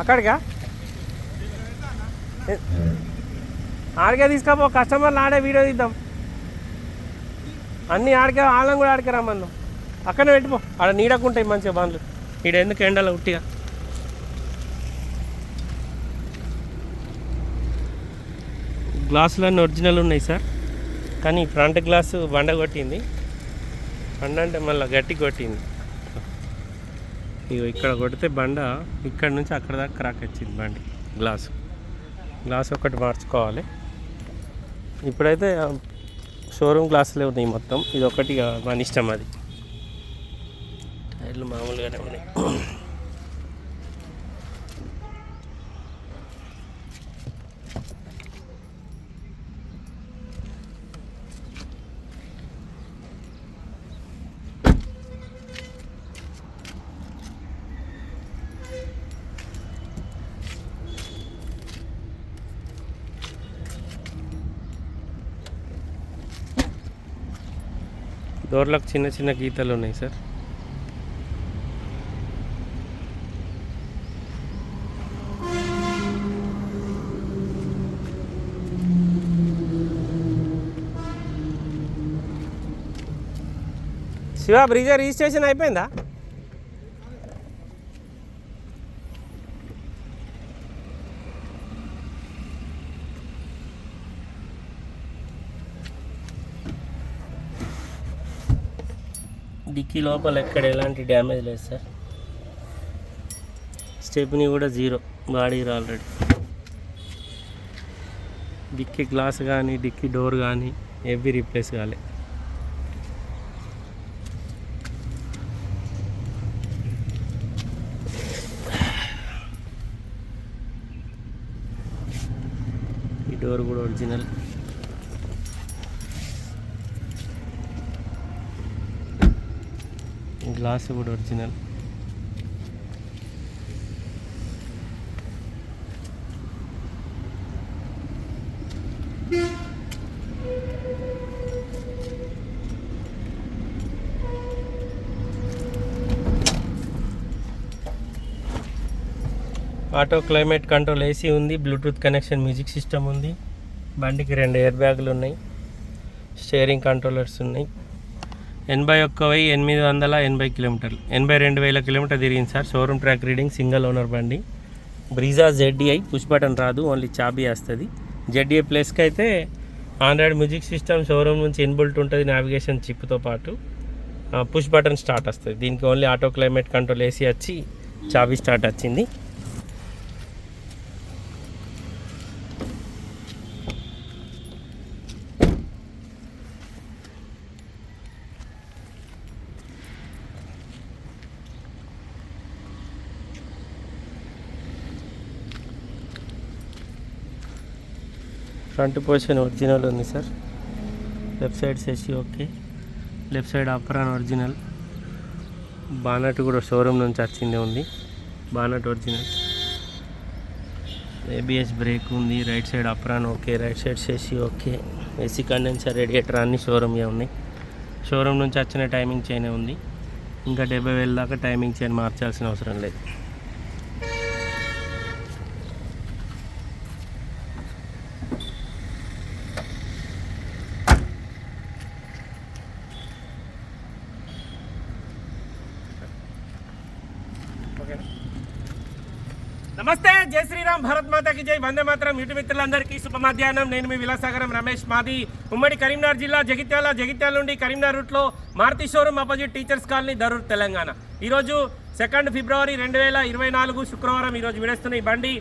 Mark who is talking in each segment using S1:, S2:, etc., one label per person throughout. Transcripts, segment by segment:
S1: అక్కడికా? ఆడికే తీసుకపో కస్టమర్లు ఆడే వీడియో తీద్దాం. అన్నీ ఆడికే వాళ్ళని కూడా ఆడికే రమ్మన్నాం అక్కడనే పెట్టిపో ఆడ నీడకుంటాయి మంచిగా బండ్లు. ఈడ ఎందుకు ఎండలో ఉట్టిగా? గ్లాసులన్నీ ఒరిజినల్ ఉన్నాయి సార్. కానీ ఫ్రంట్ గ్లాసు బండ కొట్టింది. బండ అంటే మళ్ళీ గట్టి కొట్టింది. ఇగో ఇక్కడ కొడితే బండ ఇక్కడ నుంచి అక్కడ దాకా క్రాక్ వచ్చింది బండి. గ్లాస్. గ్లాస్ ఒకటి మార్చుకోవాలి. ఇప్పుడైతే షోరూమ్ గ్లాసులే ఉన్నాయి మొత్తం. ఇది ఒకటి ఇక మన ఇష్టం అది. టైర్లు మామూలుగానే ఉన్నాయి. డోర్లకు చిన్న చిన్న గీతలు ఉన్నాయి సార్. శివ బ్రిజర్ రిజిస్ట్రేషన్ అయిపోయిందా? డిక్కీ లోపల ఎక్కడ ఎలాంటి డ్యామేజ్ లేదు సార్. స్టెప్ని కూడా జీరో బాడీర్ ఆల్రెడీ. డిక్కీ గ్లాస్ కానీ డిక్కీ డోర్ కానీ ఏవి రీప్లేస్ కాలే. ఈ డోర్ కూడా ఒరిజినల్. గ్లాస్ కూడా original auto climate control AC ఉంది బ్లూటూత్ కనెక్షన్ మ్యూజిక్ సిస్టమ్ ఉంది. బండికి రెండు ఎయిర్ బ్యాగులు ఉన్నాయి. స్టీరింగ్ కంట్రోలర్స్ ఉన్నాయి. ఎనభై ఒక్క వెయ్యి ఎనిమిది వందల ఎనభై కిలోమీటర్లు. ఎనభై రెండు వేల కిలోమీటర్ తిరిగింది sir. Showroom track reading single owner బండి. బ్రీజా జెడ్డీఐ పుష్ బటన్ రాదు ఓన్లీ చాబీ వస్తుంది. జెడ్డీఐ ప్లస్కి అయితే ఆండ్రాయిడ్ మ్యూజిక్ సిస్టమ్ షోరూమ్ నుంచి ఇన్బుల్ట్ ఉంటుంది నావిగేషన్ చిప్తో పాటు. పుష్ బటన్ స్టార్ట్ వస్తుంది. దీనికి only auto climate control AC వచ్చి చాబీ స్టార్ట్ వచ్చింది. ఫ్రంట్ పోర్షన్ ఒరిజినల్ ఉంది sir. Left side సెసి okay. Left side apron original. Bonnet కూడా షోరూమ్ నుంచి వచ్చిందే ఉంది. Bonnet original. ఏబిఎస్ బ్రేక్ ఉంది. Right side apron okay. Right side సెసి okay. AC condenser radiator అన్ని షోరూమ్గా ఉన్నాయి. షోరూమ్ నుంచి వచ్చిన టైమింగ్ చైనే ఉంది. ఇంకా డెబ్బై వేల దాకా టైమింగ్ చైన్ మార్చాల్సిన అవసరం లేదు. నమస్తే జై శ్రీరామ్ భారత్ మాతాకి జై. వందే మాత్రం ఇటు మిత్రులందరికీ శుభ మధ్యాహ్నం నేను మీ విలాసాగరం రమేష్ మాది. ఉమ్మడి కరీంనగర్ జిల్లా జగిత్యాల జగిత్యాల నుండి కరీంనగర్ రూట్లో Maruti showroom opposite teachers colony Dharur Telangana. ఈరోజు సెకండ్ ఫిబ్రవరి రెండు వేల ఇరవై నాలుగు శుక్రవారం ఈరోజు విడేస్తున్న ఈ బండి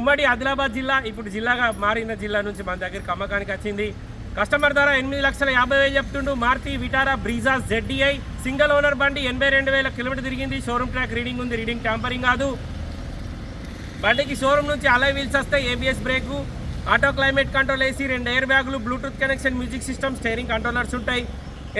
S1: ఉమ్మడి ఆదిలాబాద్ జిల్లా ఇప్పుడు జిల్లాగా మారిన జిల్లా నుంచి మన దగ్గరికి అమ్మకానికి వచ్చింది. కస్టమర్ ధర ఎనిమిది లక్షల యాభై వేలు చెప్తుండు. Maruti Vitara Brezza ZDI single owner బండి ఎనభై రెండు వేల కిలోమీటర్ తిరిగింది. షోరూమ్ ట్రాక్ రీడింగ్ ఉంది. రీడింగ్ ట్యాంపరింగ్ కాదు. బండికి షోరూమ్ నుంచి అలై వీల్స్ వస్తాయి ABS brake auto climate control AC రెండు ఎయిర్ బ్యాగులు Bluetooth connection music system steering controllers ఉంటాయి.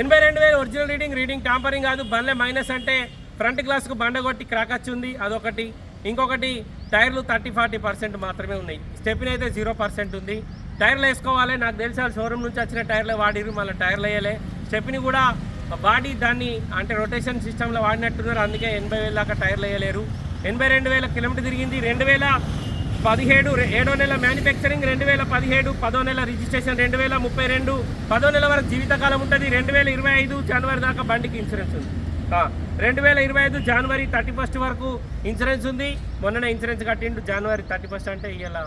S1: ఎనభై రెండు వేలు ఒరిజినల్ రీడింగ్ రీడింగ్ టాంపరింగ్ కాదు బండ్లే మైనస్ అంటే ఫ్రంట్ గ్లాస్కు బండ కొట్టి క్రాక్ వచ్చింది అదొకటి. ఇంకొకటి టైర్లు థర్టీ ఫార్టీ పర్సెంట్ మాత్రమే ఉన్నాయి. స్టెప్ని అయితే జీరో పర్సెంట్ ఉంది. టైర్లు వేసుకోవాలి నాకు తెలిసి వాళ్ళు షోరూమ్ నుంచి వచ్చిన టైర్లే వాడిరు మళ్ళీ టైర్లు వేయలే. స్టెప్ని కూడా బాడీ దాన్ని అంటే రొటేషన్ సిస్టంలో వాడినట్టున్నారు అందుకే ఎనభై వేలు దాకా టైర్లు వేయలేరు. ఎనభై రెండు వేల కిలోమీటర్ తిరిగింది. రెండు వేల పదిహేడు ఏడో నెల మ్యానుఫ్యాక్చరింగ్ రెండు వేల పదిహేడు పదో నెల రిజిస్ట్రేషన్ రెండు వేల ముప్పై రెండు పదో నెల వరకు జీవితకాలం ఉంటుంది. రెండు వేల ఇరవై ఐదు జనవరి దాకా బండికి ఇన్సూరెన్స్ ఉంది. రెండు వేల ఇరవై ఐదు జనవరి థర్టీ ఫస్ట్ వరకు ఇన్సూరెన్స్ ఉంది. మొన్ననే ఇన్సూరెన్స్ కట్టిండు. జనవరి థర్టీ ఫస్ట్ అంటే ఇవాళ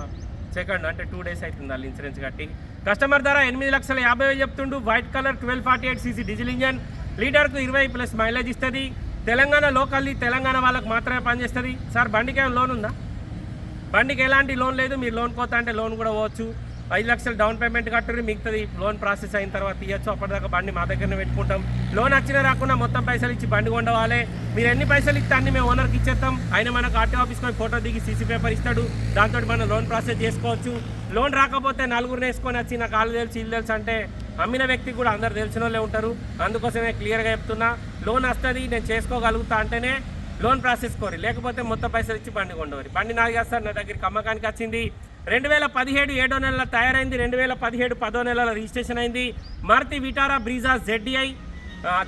S1: సెకండ్ అంటే టూ డేస్ అవుతుంది వాళ్ళు ఇన్సూరెన్స్ కట్టి. కస్టమర్ ధర ఎనిమిది లక్షల యాభై వేలు చెప్తుండు. White colour twelve forty eight CC diesel engine లీటర్కు ఇరవై ప్లస్ మైలేజ్ ఇస్తుంది. తెలంగాణ లోకల్లీ తెలంగాణ వాళ్ళకి మాత్రమే పనిచేస్తుంది. సార్ బండికి ఏమైనా లోన్ ఉందా? బండికి ఎలాంటి లోన్ లేదు మీరు లోన్ కోత అంటే లోన్ కూడా పోవచ్చు. ఐదు లక్షలు డౌన్ పేమెంట్ కట్టుకుని మిగతాది లోన్ ప్రాసెస్ అయిన తర్వాత ఇవ్వచ్చు అప్పటిదాకా బండి మా దగ్గరనే పెట్టుకుంటాం. లోన్ వచ్చినా రాకుండా మొత్తం పైసలు ఇచ్చి బండి కొండవాలి. మీరు ఎన్ని పైసలు ఇస్తే అన్ని మేము ఓనర్కి ఇచ్చేస్తాం. ఆయన మనకు ఆర్టీ ఆఫీస్కి ఫోటో దిగి సీసీ పేపర్ ఇస్తాడు. దాంతో మనం లోన్ ప్రాసెస్ చేసుకోవచ్చు. లోన్ రాకపోతే నలుగురిని వేసుకొని వచ్చి నాకు కాళ్ళు తెలుసు ఇల్లు తెలుసు అంటే అమ్మిన వ్యక్తికి కూడా అందరు తెలిసిన వాళ్ళే ఉంటారు. అందుకోసమే క్లియర్గా చెప్తున్నా లోన్ వస్తుంది నేను చేసుకోగలుగుతా అంటేనే లోన్ ప్రాసెస్ కోరి. లేకపోతే మొత్తం పైసలు ఇచ్చి బండి కొండవరి. బండి నాది కాదు సార్ నా దగ్గరికి అమ్మకానికి వచ్చింది. రెండు వేల పదిహేడు ఏడో నెలలో తయారైంది రెండు వేల పదిహేడు పదో నెలలో రిజిస్ట్రేషన్ అయింది. మారుతి విటారా బ్రీజా జెడ్డీఐ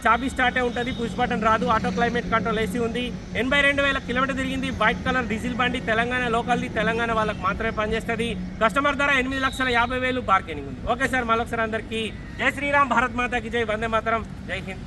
S1: చాబీ స్టార్టే ఉంటుంది పుష్ బటన్ రాదు ఆటో క్లైమేట్ కంట్రోల్ ఏసీ ఉంది. ఎనభై రెండు వేల కిలోమీటర్ తిరిగింది వైట్ కలర్ డీజిల్ బండి తెలంగాణ లోకల్ది తెలంగాణ వాళ్ళకి మాత్రమే పనిచేస్తుంది. కస్టమర్ ధర ఎనిమిది లక్షల యాభై వేలు బార్గెనింగ్ ఉంది. ఓకే సార్ మరొకసారి అందరికీ జై శ్రీరామ్ భారత్ మాతాకి జై వందే మాతరం జై హింద్.